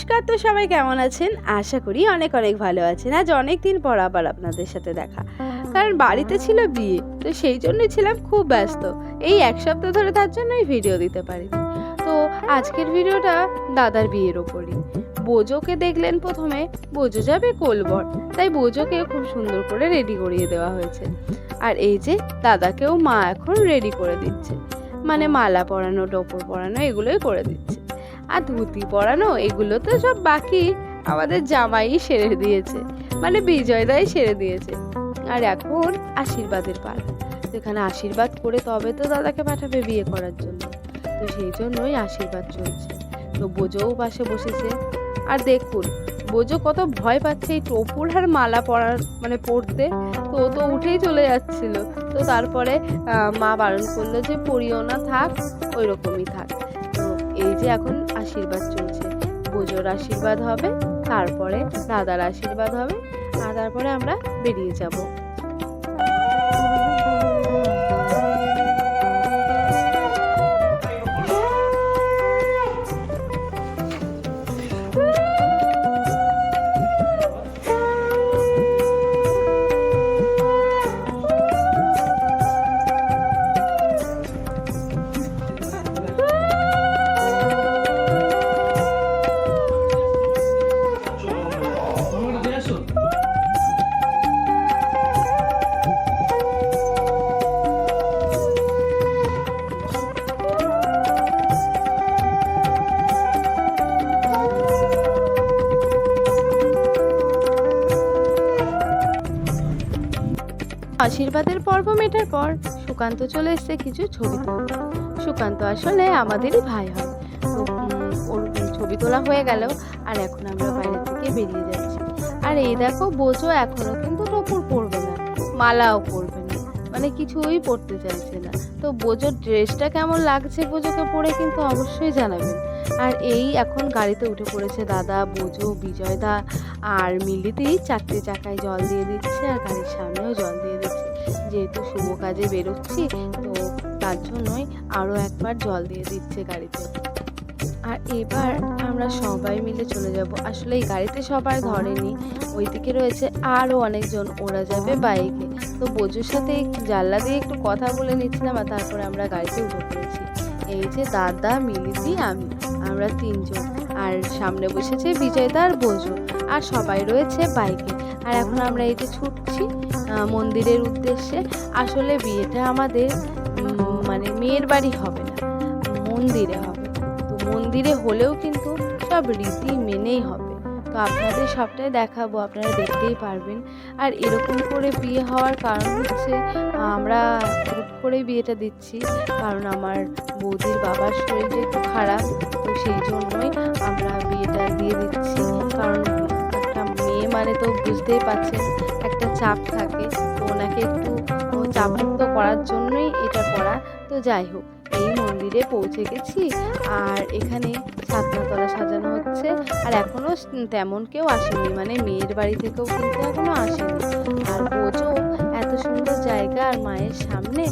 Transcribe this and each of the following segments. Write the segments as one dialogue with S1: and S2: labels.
S1: নমস্কার তো সবাই, কেমন আছেন? আশা করি অনেক অনেক ভালো আছেন। আজ অনেক দিন পর আবার আপনাদের সাথে দেখা। কারণ বাড়িতে ছিল বিয়ে, তো সেই জন্যই ছিলাম খুব ব্যস্ত। এই এক সপ্তাহ ধরে তার জন্যই ভিডিও দিতে পারিনি। তো আজকের ভিডিওটা দাদার বিয়ের ওপরই। বোজোকে দেখলেন প্রথমে, বোজো যাবে কোলবর। তাই বোজোকে খুব সুন্দর করে রেডি করিয়ে দেওয়া হয়েছে। আর এই যে, দাদাকেও মা এখন রেডি করে দিচ্ছে। মানে মালা পরানো, টোপর পরানো, এগুলোই করে দিচ্ছে। আর ধুতি পরানো, এগুলো তো সব বাকি। আমাদের জামাই সেরে দিয়েছে। মানে বিজয়দাই সেরে দিয়েছে। আর এখন আশীর্বাদের পালা যেখানে আশীর্বাদ করে তবে তো দাদাকে পাঠাবে বিয়ে করার জন্য। তো সেই জন্যই আশীর্বাদ চলছে। তো বোঝোও পাশে বসেছে। আর দেখুন, বোঝো কত ভয় পাচ্ছে এই টোপুর আর মালা পরার মানে পড়তে তো ও তো উঠেই চলে যাচ্ছিল। তো তারপরে মা বারণ করল যে পড়িও না, থাক ওই রকমই থাক। এই যে এখন আশীর্বাদ চলছে। পুজোর আশীর্বাদ হবে, তারপরে দাদার আশীর্বাদ হবে, আর তারপরে আমরা বেরিয়ে যাব। আশীর্বাদের পর্ব মেটার পর সুকান্ত চলে এসেছে কিছু ছবি তুলতে। সুকান্ত আসলে আমাদেরই ভাই হয়। ওর ছবি তোলা হয়ে গেল আর এখন আমরা বাইরে থেকে বেরিয়ে যাচ্ছি। আর এই দেখো, বোঝো এখনও কিন্তু টোপর পরবে না, মালাও পরবে না মানে কিছুই পরতে চাইছে না। তো বোঝোর ড্রেসটা কেমন লাগছে বোঝোকে পরে কিন্তু অবশ্যই জানাবেন আর এই এখন গাড়িতে উঠে পড়েছে দাদা, বোঝো, বিজয়দা আর মিলিতেই চারটে চাকায় জল দিয়ে দিচ্ছে আর গাড়ির সামনেও জল দিয়ে দিচ্ছে। যেহেতু শুভ কাজে বেরোচ্ছি, তো তার জন্যই আরও একবার জল দিয়ে দিচ্ছে গাড়িতে। আর এবার আমরা সবাই মিলে চলে যাব। আসলে এই গাড়িতে সবাই ধরেনি, ওইদিকে রয়েছে আরও অনেকজন, ওরা যাবে বাইকে। তো বজুর সাথে জানলা দিয়ে একটু কথা বলে নিচ্ছিলাম আর তারপরে আমরা গাড়িতে উঠে পড়েছি। এই যে দাদা মিলিতি আমি। আমরা তিনজন। আর সামনে বসেছে বিজয়দা আর বজু আর সবাই রয়েছে বাইকে। আর এখন আমরা এই যে ছুটছি মন্দিরের উদ্দেশ্যে। আসলে বিয়েটা আমাদের মানে মেয়ের বাড়ি হবে না, মন্দিরে হবে। তো মন্দিরে হলেও কিন্তু সব রীতি মেনেই হবে। তো আপনাদের সবটাই দেখাবো, আপনারা দেখতেই পারবেন। আর এরকম করে বিয়ে হওয়ার কারণ হচ্ছে, আমরা হুট করে বিয়েটা দিচ্ছি। কারণ আমার বৌদির বাবার শরীরটা একটু খারাপ। তো সেই জন্যই আমরা বিয়েটা দিয়ে দিচ্ছি। কারণ একটা মেয়ে মানে তো বুঝতেই পারছেন, একটা চাপ থাকে। তো ওনাকে একটু চাপমুক্ত করার জন্যই এটা করা। তো যাই হোক, এই মন্দিরে পৌঁছে গেছি। আর এখানে ছাদনাতলা সাজানো হচ্ছে। আর এখনও তেমন কেউ আসেনি। মানে মেয়ের বাড়ি থেকেও কিন্তু এখনও আসেনি। আর বোঝো, এত সুন্দর জায়গা আর মায়ের সামনে।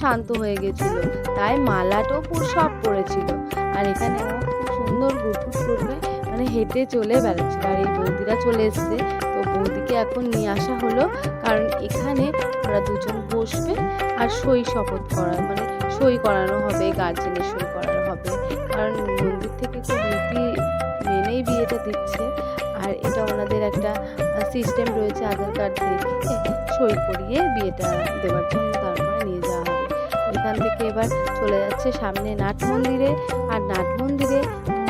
S1: শান্ত হয়ে গেছিল। তাই মালাটাও পুরো সব পড়েছিল। আর এখানে খুব সুন্দর গুটুট করবে মানে হেঁটে চলে বেড়াচ্ছে। আর এই বৌদিরা চলে এসছে। তো বৌদিকে এখন নিয়ে আসা হলো। কারণ এখানে ওরা দুজন বসবে আর সই শপথ করা মানে সই করানো হবে, গার্জেনের সই করানো হবে। কারণ মন্দির থেকে খুব রীতি মেনেই বিয়েটা দিচ্ছে। আর এটা ওনাদের একটা সিস্টেম রয়েছে আধার কার্ড দেখে সই করিয়ে বিয়েটা দেওয়ার জন্য তারপরে নিয়ে যাওয়া এখান থেকে এবার চলে যাচ্ছে সামনে নাট মন্দিরে। আর নাট মন্দিরে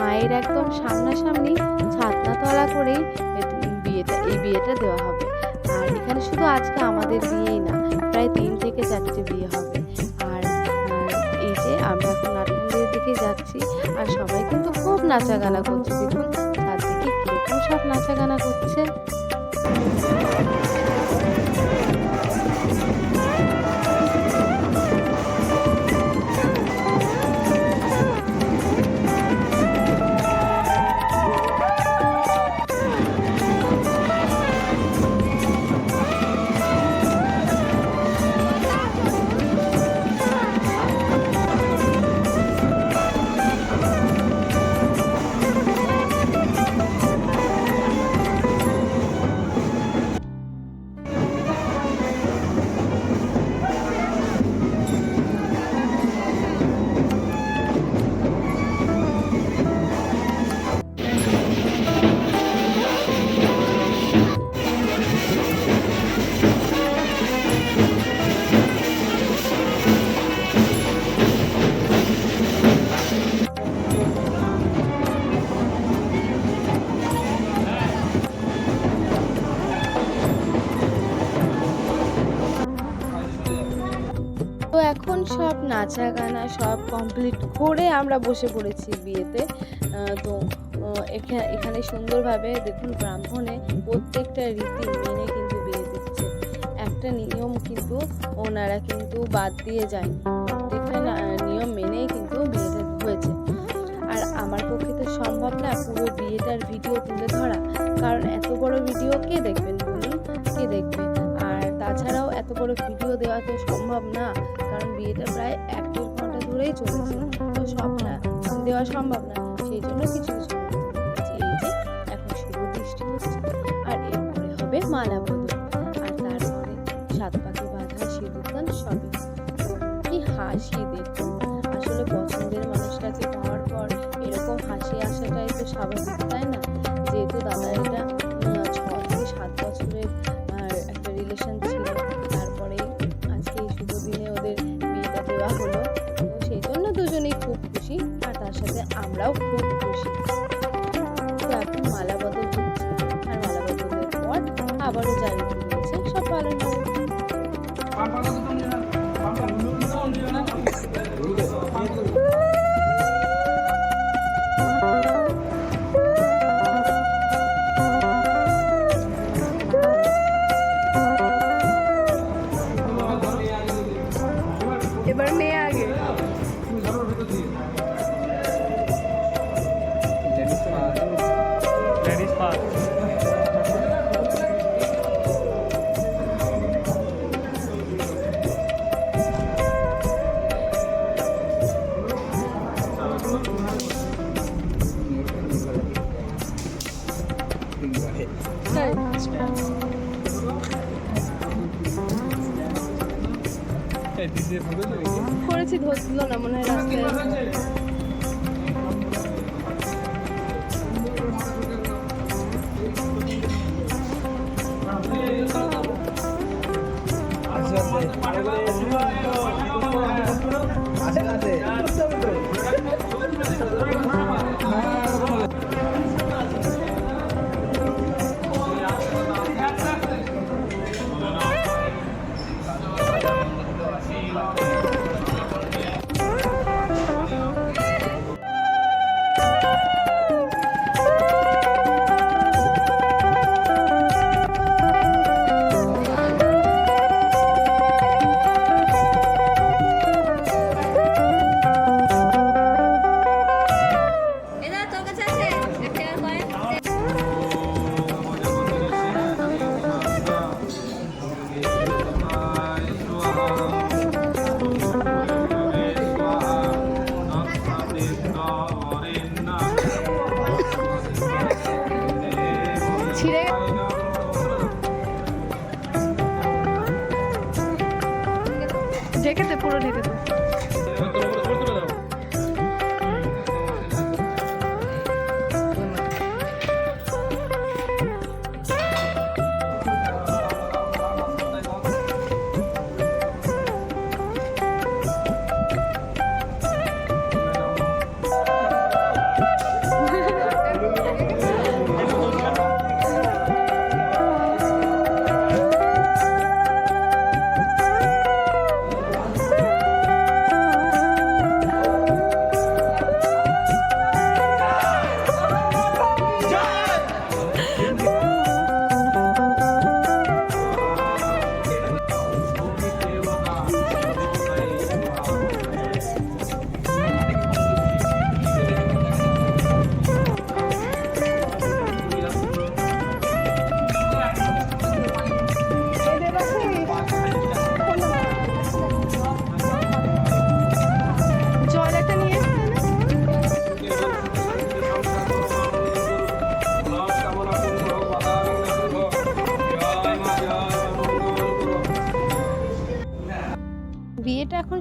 S1: মায়ের একদম সামনাসামনি ছাতনাতলা করেই বিয়েটা, এই বিয়েটা দেওয়া হবে। আর এখানে শুধু আজকে আমাদের বিয়েই না, প্রায় তিন থেকে চারটে বিয়ে হবে। আর এই যে আমরা এখন নাট মন্দিরের দিকে যাচ্ছি, আর সবাই কিন্তু খুব নাচা গানা করছে। দেখুন, চারদিকে কীরকম সব নাচা গানা করছে। নাচা গানা সব কমপ্লিট করে আমরা বসে পড়েছি বিয়েতে। তো এখানে সুন্দরভাবে দেখুন ব্রাহ্মণে প্রত্যেকটা রীতি মেনে কিন্তু বিয়ে দিচ্ছে। একটা নিয়ম কিন্তু ওনারা কিন্তু বাদ দিয়ে যায়নি প্রত্যেকটা নিয়ম মেনেই কিন্তু বিয়েটা হয়েছে। আর আমার পক্ষে তো সম্ভব না পুরো বিয়েটার ভিডিও তুলে ধরা। কারণ এত বড় ভিডিও কে দেখবেন বলুন? কে দেখবে? আর তাছাড়াও এত বড় ভিডিও দেওয়া তো সম্ভব না, কারণ বিয়েটা প্রায় এক দেড় ঘণ্টা ধরেই চলেছে। তো না, দেওয়া সম্ভব না, সেই জন্য কিছু কিছু এখন শুভ দৃষ্টি হচ্ছে, আর এরপরে হবে মালা দুজনেই খুব খুশি, আর তার সাথে আমরাও খুব খুশি। তো এখন মালা বদল হচ্ছে, আর মালা বদলের পর আবারও রয়েছে সব এবার মেয়ে আগে। করেছি ধরছিল না মনে হয় রাস্তায়।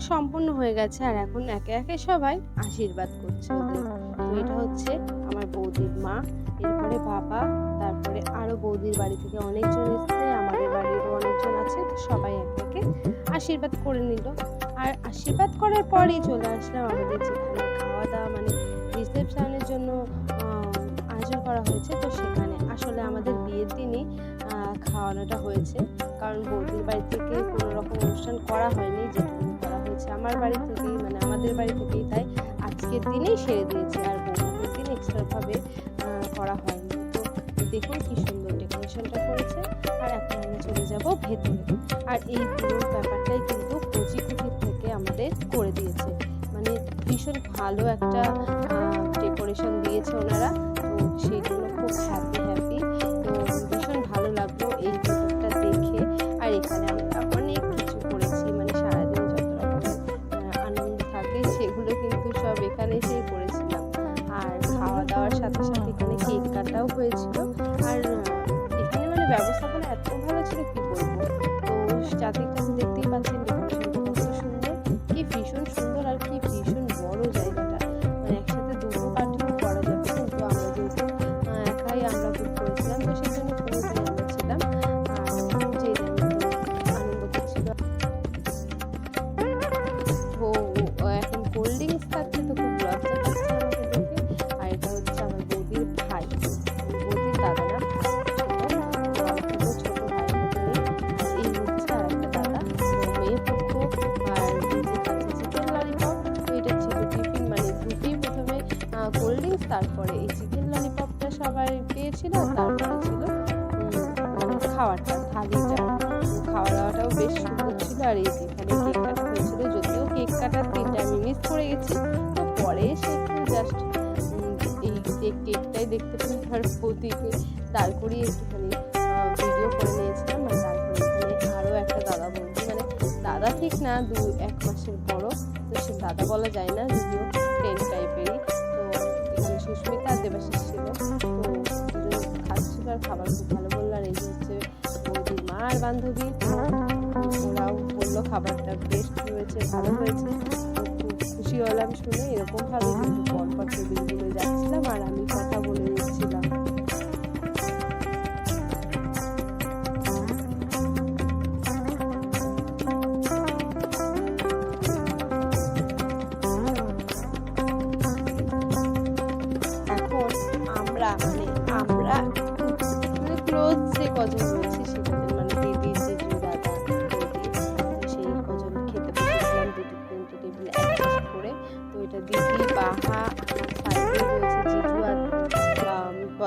S1: সম্পূর্ণ হয়ে গেছে আর এখন একে একে সবাই আশীর্বাদ করছে। তো এটা হচ্ছে আমার বৌদির মা, এরপরে বাবা, তারপরে আরও বৌদির বাড়ি থেকে অনেকজন এসছে, আমাদের বাড়িরও অনেকজন আছে, তো সবাই একে আশীর্বাদ করে নিল। আর আশীর্বাদ করার পরেই চলে আসলাম আমাদের যেখানে খাওয়া দাওয়া মানে রিসেপশনের জন্য আয়োজন করা হয়েছে। তো সেখানে আসলে আমাদের বিয়ের দিনই খাওয়ানোটা হয়েছে। কারণ বৌদির বাড়ি থেকে কোনো রকম অনুষ্ঠান করা হয়নি হয়েছে দিয়েছে আমার বাড়ি থেকেই মানে আমাদের বাড়ি থেকেই তাই আজকের দিনেই সেরে দিয়েছে আর বৌভাতের দিন এক্সট্রাভাবে করা হয়নি। তো দেখুন কি সুন্দর ডেকোরেশনটা করেছে আর এখন আমরা চলে যাব ভেতরে। আর এই পুরো ব্যাপারটাই কিন্তু কচি থেকে আমাদের করে দিয়েছে। মানে ভীষণ ভালো একটা ডেকোরেশন দিয়েছে ওনারা। তো সেই জন্য খুব হ্যাপি হ্যাপি বেশ সুন্দর ছিল আর এই যেখানে কেক কাটা হয়েছিল যদিও কেক কাটার আমি মিস করে গেছি, তো পরে একটু জাস্ট এই যে কেকটাই দেখতে পেলাম। আর প্রতিকে দাঁড় করিয়ে একটুখানি ভিডিও করে নিয়েছিলাম আর তারপরে এখানে আরও একটা দাদা বলছি মানে দাদা ঠিক না, দু এক মাসের বড়, তো সে দাদা বলা যায় না, যদিও ফ্রেন্ড টাইপেরই তো এখানে সুস্মিতা দেবাশিস ছিল, তো খাচ্ছিল আর খাবার খুব ভালো বলল, আর এই হচ্ছে বৌদির মা আর বান্ধবী বলল খাবারটা বেস্ট হয়েছে ভালো হয়েছে। খুশি হলাম শুনে, এরকমভাবে কিন্তু পরপর টেবিলগুলো যাচ্ছিলাম আর আমি কথা বলে নিচ্ছিলাম। আমরা মানে আমরা মানে ক্লোজ যে কজন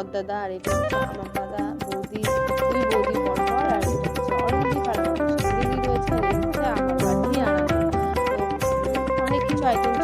S1: আম, দাদা আর এটা হচ্ছে আমার দাদা বৌদি দুই বৌদি পরপর আর এটা হচ্ছে আমার অনেক কিছু আইটেম